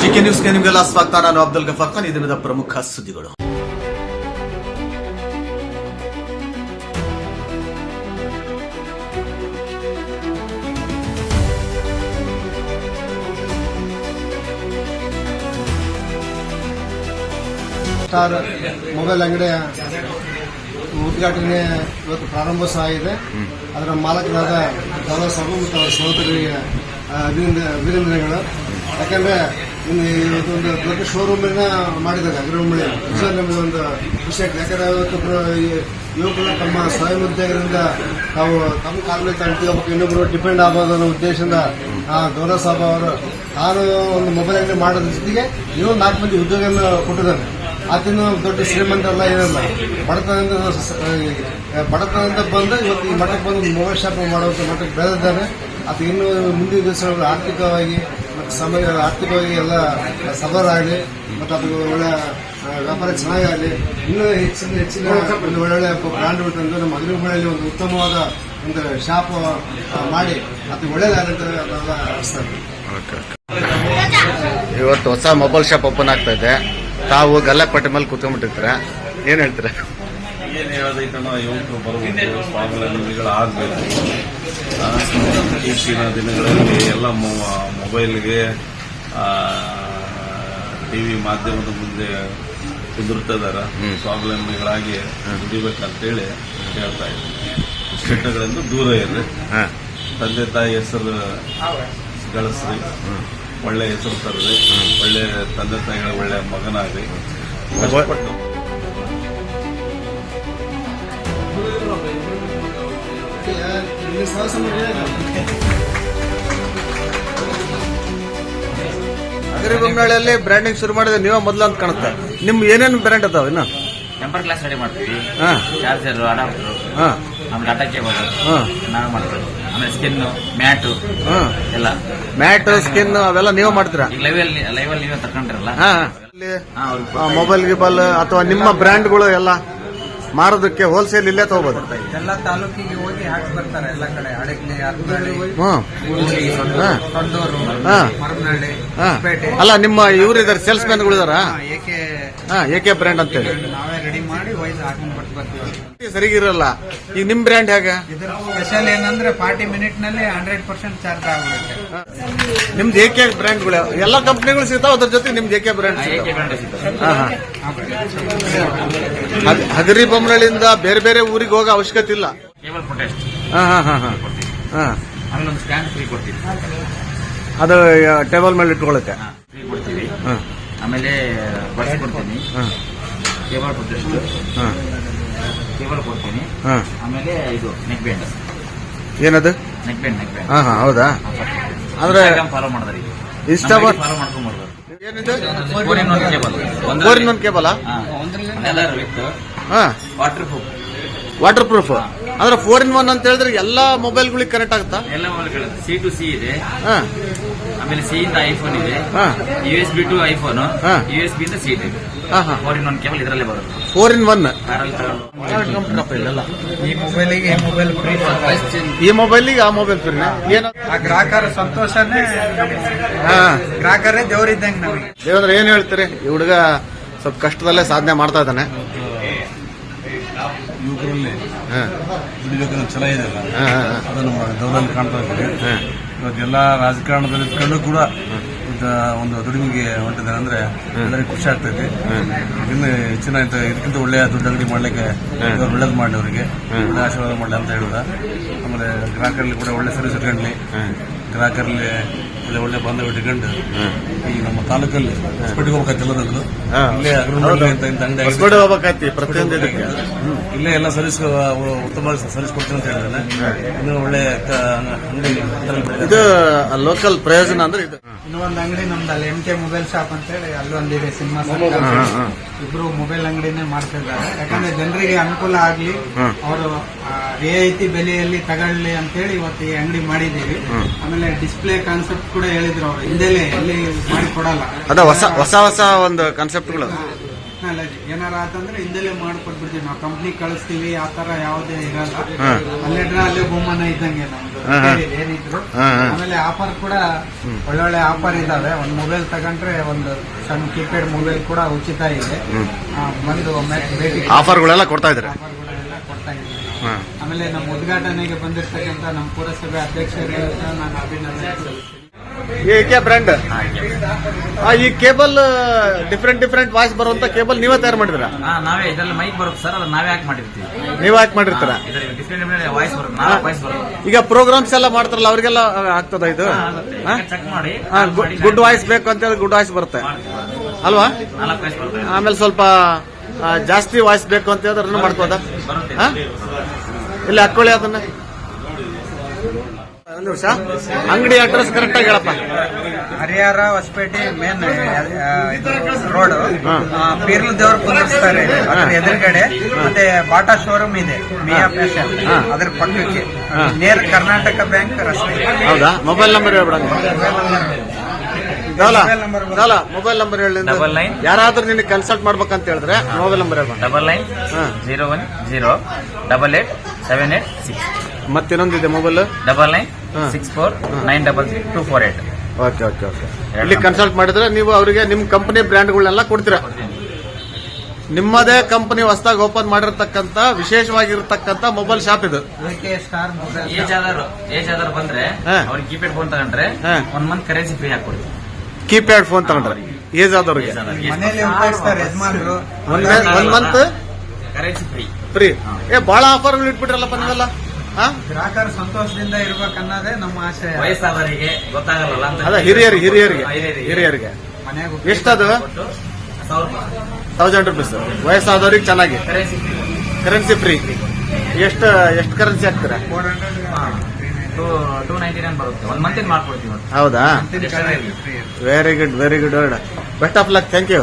GK ನ್ಯೂಸ್ಗೆ ನಿಮಗೆಲ್ಲ ಸ್ವಾಗತ. ನಾನು ಅಬ್ದುಲ್ ಗಫಾರ್ ಖಾನ್. ಈ ದಿನದ ಪ್ರಮುಖ ಸುದ್ದಿಗಳು. ಸ್ಟಾರ್ ಮೊಬೈಲ್ ಅಂಗಡಿಯ ಉದ್ಘಾಟನೆ ಇವತ್ತು ಪ್ರಾರಂಭೋತ್ಸವ ಆಗಿದೆ. ಅದರ ಮಾಲಕರಾದ ದಾದಾ ಸಾಬು ಮತ್ತು ಅವರ ಸಹೋದರಿಗೆ ಅಭಿನಂದ ಅಭಿನಂದನೆಗಳು. ಯಾಕಂದ್ರೆ ಇನ್ನು ಇವತ್ತೊಂದು ದೊಡ್ಡ ಶೋರೂಮನ್ನ ಮಾಡಿದ್ದಾರೆ ಅಗ್ರಮಳಿ ನಮಗೆ ಒಂದು ವಿಷಯ ಆಗ್ತದೆ ಯಾಕಂದ್ರೆ ಇವತ್ತು ಯುವಕರು ತಮ್ಮ ಸ್ವಯಂ ಉದ್ಯೋಗದಿಂದ ತಾವು ತಮ್ಮ ಕಾಲ ಮೇಲೆ ತಾವು ನಿಂತ್ಕೋಬೇಕು ಇನ್ನೊಬ್ರು ಡಿಪೆಂಡ್ ಆಗೋದು ಅನ್ನೋ ಉದ್ದೇಶದಿಂದ ಆ ಸಾಬ್ ಅವರು ತಾನು ಒಂದು ಮೊಬೈಲ್ ಅಂಗಡಿ ಮಾಡೋದ್ರ ಜೊತೆಗೆ ಇನ್ನೊಂದು ನಾಲ್ಕು ಮಂದಿ ಉದ್ಯೋಗವನ್ನು ಕೊಟ್ಟಿದ್ದಾರೆ. ಆತನು ದೊಡ್ಡ ಶ್ರೀಮಂತ ಎಲ್ಲ ಏನಲ್ಲ. ಬಡತನದಿಂದ ಸ- ಬಡತನದಿಂದ ಬಂದು ಇವತ್ತು ಈ ಮಠಕ್ಕೆ ಬಂದು ಮೊಬೈಲ್ ಶಾಪ್ ಮಾಡೋದು ಮಠಕ್ಕೆ ಬೆಳೆದಿದ್ದಾನೆ ಆತ ಇನ್ನು ಮುಂದಿನ ದಿವಸಗಳು ಆರ್ಥಿಕವಾಗಿ ಮತ್ತು ಸಮಯ ಆರ್ಥಿಕವಾಗಿ ಎಲ್ಲ ಸಬಲರಾಗಲಿ ಮತ್ತು ಅದು ಒಳ್ಳೆ ವ್ಯಾಪಾರ ಚೆನ್ನಾಗಾಗಲಿ, ಇನ್ನೂ ಹೆಚ್ಚಿನ ಹೆಚ್ಚಿನ ಒಂದು ಒಳ್ಳೊಳ್ಳೆ ಬ್ರ್ಯಾಂಡ್ಗಳು ತಂದು ನಮ್ಮ ಮದುವೆಗಳಲ್ಲಿ ಒಂದು ಉತ್ತಮವಾದ ಒಂದು ಶಾಪ್ ಮಾಡಿ ಅದು ಒಳ್ಳೇದಾಗಂತ ಆಶಿಸ್ತಾ ಇವತ್ತು ಹೊಸ ಮೊಬೈಲ್ ಶಾಪ್ ಓಪನ್ ಆಗ್ತಾ ಇದೆ. ತಾವು ಗಲ್ಲಪಟ್ಟಿ ಮೇಲೆ ಕುತ್ಕೊಂಡ್ಬಿಟ್ಟಿರ್ತೀರ? ಏನ್ ಹೇಳ್ತೀರ? ಏನು ಹೇಳೋದೈತನೋ ಯುವಕರು ಬರಬೇಕು ಸ್ವಾವಲಂಬಿಗಳಾಗಬೇಕು ಇತ್ತೀಚಿನ ದಿನಗಳಲ್ಲಿ ಎಲ್ಲ ಮೊಬೈಲ್ಗೆ ಟಿ ವಿ ಮಾಧ್ಯಮದ ಮುಂದೆ ಕುದುರ್ತಿದಾರ ಸ್ವಾವಲಂಬಿಗಳಾಗಿ ದುಡಿಬೇಕಂತೇಳಿ ಹೇಳ್ತಾ ಇದ್ದೀನಿ ಕೆಟ್ಟಗಳಿಂದ ದೂರ ಇರಲಿ ತಂದೆ ತಾಯಿ ಹೆಸರು ಗಳಿಸ್ರಿ ಒಳ್ಳೆ ಹೆಸರು ತರ್ರಿ ಒಳ್ಳೆ ತಂದೆ ತಾಯಿಗಳ ಒಳ್ಳೆ ಮಗನಾಗ್ರಿ ಕಷ್ಟಪಟ್ಟು ಅಗರಿಬೊಮ್ಮನಹಳ್ಳಿಯಲ್ಲಿ ಬ್ರ್ಯಾಂಡಿಂಗ್ ಶುರು ಮಾಡಿದ್ರೆ ನೀವೇ ಮೊದಲು ಅಂತ ಕಾಣುತ್ತೆ. ನಿಮ್ ಏನೇನು ಬ್ರ್ಯಾಂಡ್ ಅದಾವ ಇನ್ನು? ಟೆಂಪರ್ ಗ್ಲಾಸ್ ರೆಡಿ ಮಾಡ್ತೀವಿ. ಹಾ. ಚಾರ್ಜರ್ ಅಡಾಪ್ಟರ್ ಹಾ. ಆಮೇಲೆ ಡಾಟಾ ಕೇಬಲ್ ಹಾ. ನಾವೇ ಮಾಡ್ತೀವಿ. ಆಮೇಲೆ ಸ್ಕಿನ್ ಮ್ಯಾಟು ಹಾ. ಎಲ್ಲ. ಮ್ಯಾಟ್ ಸ್ಕಿನ್ ಅವೆಲ್ಲ ನೀವೇ ಮಾಡ್ತೀರಾ? ಈಗ ಲೈವ್ ಅಲ್ಲಿ ಲೈವ್ ಅಲ್ಲಿ ನೀವೇ ತಕೊಂಡ್ರಲ್ಲ ಹಾ. ಮೊಬೈಲ್ ಗಿಬಲ್ ಅಥವಾ ನಿಮ್ಮ ಬ್ರ್ಯಾಂಡ್ಗಳು ಎಲ್ಲ? ಮಾರೋದಕ್ಕೆ ಹೋಲ್ಸೇಲ್ ಇಲ್ಲೇ ತಗೋಬಹುದು ಎಲ್ಲ ತಾಲೂಕಿಗೆ ಹೋಗಿ ಹಾಕಿ ಬರ್ತಾರೆ ಎಲ್ಲ ಕಡೆ. ಹಾ. ಹೊಸಪೇಟೆ ಅಲ್ಲ ನಿಮ್ಮ ಇವ್ರು ಇದಾರೆ ಸೇಲ್ಸ್ ಮ್ಯಾನ್ಗಳು ಇದಾರ ಹಾ, ಏಕೆ ಬ್ರ್ಯಾಂಡ್ ಅಂತೇಳಿ. ನಾವೇ ರೆಡಿ ಮಾಡಿ ವೈಸ್ ಹಾಕೊಂಡು ಬರ್ತ ಬರ್ತೀವಿ. ಸರಿಗಿರಲ್ಲ ಈಗ ನಿಮ್ ಬ್ರ್ಯಾಂಡ್ ಹೇಗೆ? ಸ್ಪೆಷಲ್ ಏನಂದ್ರೆ ಫಾರ್ಟಿ ಮಿನಿಟ್ನಲ್ಲಿ ಹಂಡ್ರೆಡ್ ಪರ್ಸೆಂಟ್ ಚಾರ್ಜ್ ಆಗುತ್ತೆ ನಿಮ್ದು ಏಕೆ ಬ್ರ್ಯಾಂಡ್ಗಳು ಎಲ್ಲ ಕಂಪ್ನಿಗಳು ಸಿಗ್ತಾವ ಅದ್ರ ಜೊತೆ ನಿಮ್ದು ಏಕೆ ಬ್ರ್ಯಾಂಡ್ ಹಗರಿ ಬೊಮ್ಮನಹಳ್ಳಿಯಿಂದ ಬೇರೆ ಬೇರೆ ಊರಿಗೆ ಹೋಗೋ ಅವಶ್ಯಕತೆ ಇಲ್ಲ. ಕೇಬಲ್ ಪ್ರೊಟೆಸ್ಟ್ ಹಾ ಹಾ ಹಾ ಹಾ. ಕೊಡ್ತೀವಿ. ಹಾ. ಒಂದು ಸ್ಟ್ಯಾಂಡ್ ಫ್ರೀ ಕೊಡ್ತೀವಿ. ಅದು ಟೇಬಲ್ ಮೇಲೆ ಇಟ್ಕೊಳ್ಳುತ್ತೆ. ಫ್ರೀ ಕೊಡ್ತೀವಿ. ಆಮೇಲೆ ಬಸ್ ಕೊಡ್ತೀನಿ. ಕೇಬಲ್ ಪ್ರೊಟೆಸ್ಟ್ ಹಾ. ಕೇಬಲ್ ಕೊಡ್ತೀನಿ. ಹಾ. ಆಮೇಲೆ ಇದು ನೆಕ್ ಬ್ಯಾಂಡ್ ಏನದು? ನೆಕ್ ಬ್ಯಾಂಡ್ ನೆಕ್ ಬ್ಯಾಂಡ್ ಹಾಂ ಹಾಂ ಹೌದಾ? ಅಂದ್ರೆ ಫಾಲೋ ಮಾಡಿದ್ರಿ cable. Waterproof waterproof ಅಂದ್ರೆ ಫೋರ್ ಇನ್ ಒನ್ ಅಂತ ಹೇಳಿದ್ರೆ ಎಲ್ಲಾ ಮೊಬೈಲ್ಗಳಿಗೆ ಕನೆಕ್ಟ್ ಆಗುತ್ತಾ? ಎಲ್ಲ ಮೊಬೈಲ್ಗಳು ಸಿ ಟು ಸಿ ಇದೆ. ಹಾ. ಆಮೇಲೆ ಸಿ ಇಂದ ಐಫೋನ್ ಇದೆ. ಹಾ. U S B to iPhone ಹಾ. ಯು ಎಸ್ ಬಿ ಇಂದ ಸಿ ಇದೆ. ಹಾ ಹಾ. ಫೋರ್ ಇನ್ ಒನ್ ಕೇಬಲ್ ಇದರಲ್ಲೇ ಬರುತ್ತೆ. ಫೋರ್ ಇನ್ ಒನ್ ಕಾರಲ್ಲಿ ತಗೊಂಡು ಈ ಮೊಬೈಲಿಗೆ ಈ ಮೊಬೈಲ್ ಫ್ರೀ ಈ ಮೊಬೈಲಿಗೆ ಆ ಮೊಬೈಲ್ ಫ್ರೀ ಏನ ಆ ಗ್ರಾಹಕರ ಸಂತೋಷನೇ ಹಾ. ಗ್ರಾಹಕರೇ ದೇವರಿದ್ದಂಗೆ ನಮಗೆ. ದೇವಂದ್ರೆ ಏನ್ ಹೇಳ್ತೀರಿ? ಈ ಹುಡುಗ ಸ್ವಲ್ಪ ಕಷ್ಟದಲ್ಲೇ ಸಾಧನೆ ಮಾಡ್ತಾ ಇದ್ದಾನೆ. ಯುವಕರಲ್ಲಿ ಹಾ ದುಡಿಬೇಕನ್ನೋ ಛಲ ಇದೆಯಲ್ಲ ಅದು ನಮ್ಮ ಕಾಣ್ತಾ ಇದ್ದೀವಿ. ಇವತ್ತೆಲ್ಲ ರಾಜಕಾರಣದಲ್ಲಿ ಇದ್ಕೊಂಡು ಕೂಡ ಒಂದು ದುಡಿಮೆಗೆ ಹೊಂಟಿದ್ದಾರೆ ಅಂದ್ರೆ ಎಲ್ಲರಿಗೂ ಖುಷಿ ಆಗ್ತೈತಿ. ಇನ್ನು ಹೆಚ್ಚಿನ ಇದಕ್ಕಿಂತ ಒಳ್ಳೆಯ ದುಡ್ಡು ಅಂಗಡಿ ಮಾಡ್ಲಿಕ್ಕೆ ಇವ್ರು ಒಳ್ಳೇದು ಮಾಡಲಿ ಅವರಿಗೆ ಒಳ್ಳೆ ಆಶೀರ್ವಾದ ಮಾಡಲಿ ಅಂತ ಹೇಳುದ. ಆಮೇಲೆ ಗ್ರಾಹಕರಲ್ಲಿ ಕೂಡ ಒಳ್ಳೆ ಸರ್ವಿಸ್ ಇಟ್ಕೊಂಡ್ಲಿ. ಗ್ರಾಹಕರಲ್ಲಿ ಒಳ್ಳೆ ಒಳ್ಳೆ ಬಾಂಧವ್ಯ ಇಟ್ಕೊಂಡು ಈ ನಮ್ಮ ತಾಲೂಕಲ್ಲಿ ಹೊಸಪೇಟೆಗೆ ಹೋಗ್ಬೇಕಂತ ಎಲ್ಲದಕ್ಕೂ. ಇಲ್ಲೇ ಅಗ್ರಮಂಡಲ ಅಂತ ಅಂಗಡಿ ಇಲ್ಲೇ ಎಲ್ಲ ಸರ್ವಿಸ್ ಉತ್ತಮವಾಗಿ ಸರ್ವಿಸ್ ಕೊಡ್ತೀನಿ ಅಂತ ಹೇಳಿದ್ರೆ. ಇನ್ನು ಒಳ್ಳೆ ಅಂಗಡಿ ಇದು. ಲೋಕಲ್ ಪ್ರಯೋಜನ ಅಂದ್ರೆ ಇದು. ಇನ್ನೊಂದು ಅಂಗಡಿ ನಮ್ದು ಅಲ್ಲಿ ಎಂ ಕೆ ಮೊಬೈಲ್ ಶಾಪ್ ಅಂತ ಹೇಳಿ ಅಲ್ಲೊಂದಿದೆ ಸಿನಿಮಾ. ಇಬ್ರು ಮೊಬೈಲ್ ಅಂಗಡಿನೇ ಮಾಡ್ತಾ ಇದ್ದಾರೆ ಯಾಕಂದ್ರೆ ಜನರಿಗೆ ಅನುಕೂಲ ಆಗ್ಲಿ ಅವರು ರಿಯಾಯಿತಿ ಬೆಲೆಯಲ್ಲಿ ತಗೊಳ್ಳಿ ಅಂತ ಹೇಳಿ ಇವತ್ತು ಈ ಅಂಗಡಿ ಮಾಡಿದೀವಿ ಆಮೇಲೆ ಡಿಸ್ಪ್ಲೇ ಕಾನ್ಸೆಪ್ಟ್ ಕೂಡ ಹೇಳಿದ್ರು ಅವರು. ಹಿಂದೆಲೆ ಎಲ್ಲಿ ಮಾಡಿ ಕೊಡಲ್ಲ. ಅದ ಹೊಸ ಹೊಸ ಹೊಸ ಒಂದು ಕಾನ್ಸೆಪ್ಟ್ಗಳು ಟೆಕ್ನಾಲಜಿ ಏನಾರ ಆತಂದ್ರೆ ಹಿಂದೆಲೆ ಮಾಡ್ಕೊಟ್ಬಿಡ್ತೀವಿ ನಾವು. ಕಂಪ್ನಿ ಕಳಿಸ್ತೀವಿ ಆ ತರ ಯಾವುದೇ ಇರಲ್ಲ. ಅಲ್ಲೇ ಅಲ್ಲೇ ಬಹುಮಾನ ಇದ್ದಂಗೆ ನಮ್ದು. ಏನಿದ್ರು. ಆಮೇಲೆ ಆಫರ್ ಕೂಡ ಒಳ್ಳೊಳ್ಳೆ ಆಫರ್ ಇದಾವೆ. ಒಂದ್ ಮೊಬೈಲ್ ತಗೊಂಡ್ರೆ ಒಂದು ಸಣ್ಣ ಕೀಪ್ಯಾಡ್ ಮೊಬೈಲ್ ಕೂಡ ಉಚಿತ ಇದೆ. ಬಂದು ಭೇಟಿ ಆಫರ್ಗಳೆಲ್ಲ ಕೊಡ್ತಾ ಇದ್ದಾರೆ. ಆಫರ್ಗಳೆಲ್ಲ ಕೊಡ್ತಾ ಇದ್ದೀವಿ ಆಮೇಲೆ ನಮ್ಮ ಉದ್ಘಾಟನೆಗೆ ಬಂದಿರ್ತಕ್ಕಂಥ ನಮ್ಮ ಪುರಸಭೆ ಅಧ್ಯಕ್ಷರಿಗೆ ನಾನು ಅಭಿನಂದನೆ ಸಲ್ಲಿಸ್ತೀನಿ. A K brand? ಈ ಕೇಬಲ್ ಡಿಫ್ರೆಂಟ್ ಡಿಫ್ರೆಂಟ್ ವಾಯ್ಸ್ ಬರುವಂತ ಕೇಬಲ್ ನೀವೇ ತಯಾರು ಮಾಡಿದ್ರ ನಾವೇ ಇದ್ರಲ್ಲಿ ಮೈಕ್ ಬರುತ್ತೆ ಸರ್ ನಾವೇ ಹಾಕಿ ಮಾಡಿರ್ತೀವಿ. ನೀವ್ ಯಾಕೆ ಮಾಡಿರ್ತೀರ? ಈಗ ಪ್ರೋಗ್ರಾಮ್ಸ್ ಎಲ್ಲ ಮಾಡ್ತಾರಲ್ಲ ಅವ್ರಿಗೆಲ್ಲ ಆಗ್ತದ ಇದು? ಚೆಕ್ ಮಾಡಿ ಗುಡ್ ವಾಯ್ಸ್ ಬೇಕು ಅಂತ ಹೇಳಿ ಗುಡ್ ವಾಯ್ಸ್ ಬರುತ್ತೆ. ಅಲ್ವಾ? ಆಮೇಲೆ ಸ್ವಲ್ಪ ಜಾಸ್ತಿ ವಾಯ್ಸ್ ಬೇಕು ಅಂತ ಹೇಳಿದ್ರೆ ಮಾಡ್ಕೋದ ಬರುತ್ತೆ. ಇಲ್ಲಿ ಹಾಕೊಳ್ಳಿ ಅದನ್ನ. ಒಂದು ನಿಮಿಷ ಅಂಗಡಿ ಅಡ್ರೆಸ್ ಕರೆಕ್ಟ್ ಆಗಿ ಹೇಳಪ್ಪ. ಹರಿಹರ ಹೊಸಪೇಟೆ ಮೇನ್ ರೋಡ್ ಪೀರ್ಲ್ ದೇವ್ರ ಕುಂದಿರ್ಸ್ತಾರೆ ಅದ್ರ ಎದುರುಗಡೆ ಮತ್ತೆ ಬಾಟಾ ಶೋರೂಮ್ ಇದೆ ಮಿಯಾ ಫ್ಯಾಷನ್ ಹಾ. ಅದ್ರ ಪಕ್ಕಕ್ಕೆ. ನೇರ್ ಕರ್ನಾಟಕ ಬ್ಯಾಂಕ್ ರಸ್ತೆ. ಹೌದಾ? ಮೊಬೈಲ್ ನಂಬರ್ ಹೇಳ್ಬಿಡ ಮೊಬೈಲ್ ನಂಬರ್ ಹೇಳಿ ಡಬಲ್ ನೈನ್. ಯಾರಾದ್ರೂ ನಿನಗೆ ಕನ್ಸಲ್ಟ್ ಮಾಡ್ಬೇಕಂತ ಹೇಳಿದ್ರೆ ಮೊಬೈಲ್ ನಂಬರ್ ಹೇಳ್ಬೋದು ಡಬಲ್ ನೈನ್ ಹಾ. Zero one zero double eight seven eight six ಮತ್ತಿನ್ನೊಂದಿದೆ mobile double nine. Six four nine double three two four eight okay okay okay ಇಲ್ಲಿ consult ಮಾಡಿದ್ರೆ ನೀವು ಅವರಿಗೆ ನಿಮ್ಮ ಕಂಪನಿ ಬ್ರ್ಯಾಂಡ್ಗಳನ್ನೆಲ್ಲ ಕೊಡ್ತೀರಾ? ನಿಮ್ಮದೇ ಕಂಪನಿ ಹೊಸದಾಗಿ ಓಪನ್ ಮಾಡಿರ್ತಕ್ಕಂತ ವಿಶೇಷವಾಗಿರ್ತಕ್ಕಂತ ಮೊಬೈಲ್ ಶಾಪ್ ಇದು. ಏಜ್ ಆದವರು ಏಜ್ ಆದವ್ರು ಬಂದ್ರೆ. ಅವ್ರಿಗೆ ಕೀಪ್ಯಾಡ್ ಫೋನ್ ತಗೊಂಡ್ರೆ. ಒನ್ ಮಂತ್ ಕರೆನ್ಸಿ ಫ್ರೀ ಹಾಕೊಡ್ತೀವಿ ಕೀಪ್ಯಾಡ್ ಫೋನ್ ತಗೊಂಡ್ರೆ. ಏಜ್ ಆದವ್ರಿಗೆ. ಮನೆಯಲ್ಲಿ ಉಪಯೋಗಿಸ್ತಾರೆ ಯಜಮಾನ್ರು. One month currency free free ಏ ಬಹಳ ಆಫರ್ಗಳು ಇಟ್ಬಿಟ್ರಲ್ಲಪ್ಪ ನೀವೆಲ್ಲ? ಗ್ರಾಹಕರು ಸಂತೋಷದಿಂದ ಇರ್ಬೇಕನ್ನೋದೇ ನಮ್ಮ ಆಶಯ. ವಯಸ್ಸಾದವರಿಗೆ ಗೊತ್ತಾಗಲ್ಲ ಅಂತ ಅದ ಹಿರಿಯರಿಗೆ ಹಿರಿಯರಿಗೆ. ಹಿರಿಯರಿಗೆ. ಮನೆಗೆ ಮನೆಯಾಗ ಎಷ್ಟದು? ತೌಸಂಡ್ ರುಪೀಸ್ ವಯಸ್ಸಾದವ್ರಿಗೆ ಚೆನ್ನಾಗಿ. ಕರೆನ್ಸಿ ಫ್ರೀ ಕರೆನ್ಸಿ ಫ್ರೀ ಎಷ್ಟು ಎಷ್ಟು ಕರೆನ್ಸಿ ಹಾಕ್ತೀರಾ? ಟೂ ನೈಂಟಿ ನೈನ್ ಬರುತ್ತೆ. ಒಂದ್ ಮಂತಿಗೆ ಮಾಡ್ಕೊಡ್ತೀವಿ ಹೌದಾ? Very good very good best of luck thank you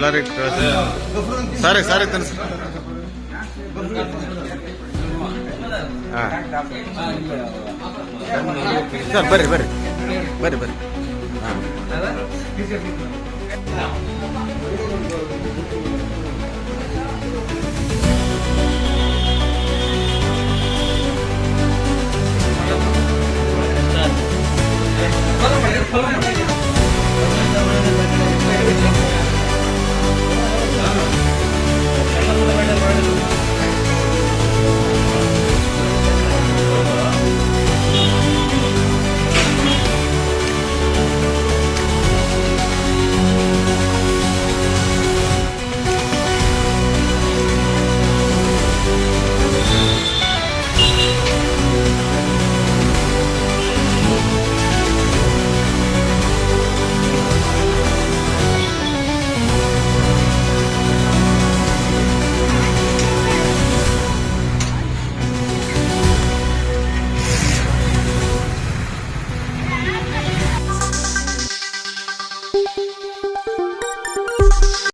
ಎಲ್ಲರಿಗೂ ಸಾರಿ ಸಾರಿ ತನ್ಸ. ಹಾಂ. ಸರ್ ಬರ್ರಿ ಬರ್ರಿ. ಬರ್ರಿ ಬರ್ರಿ. ಹಾ.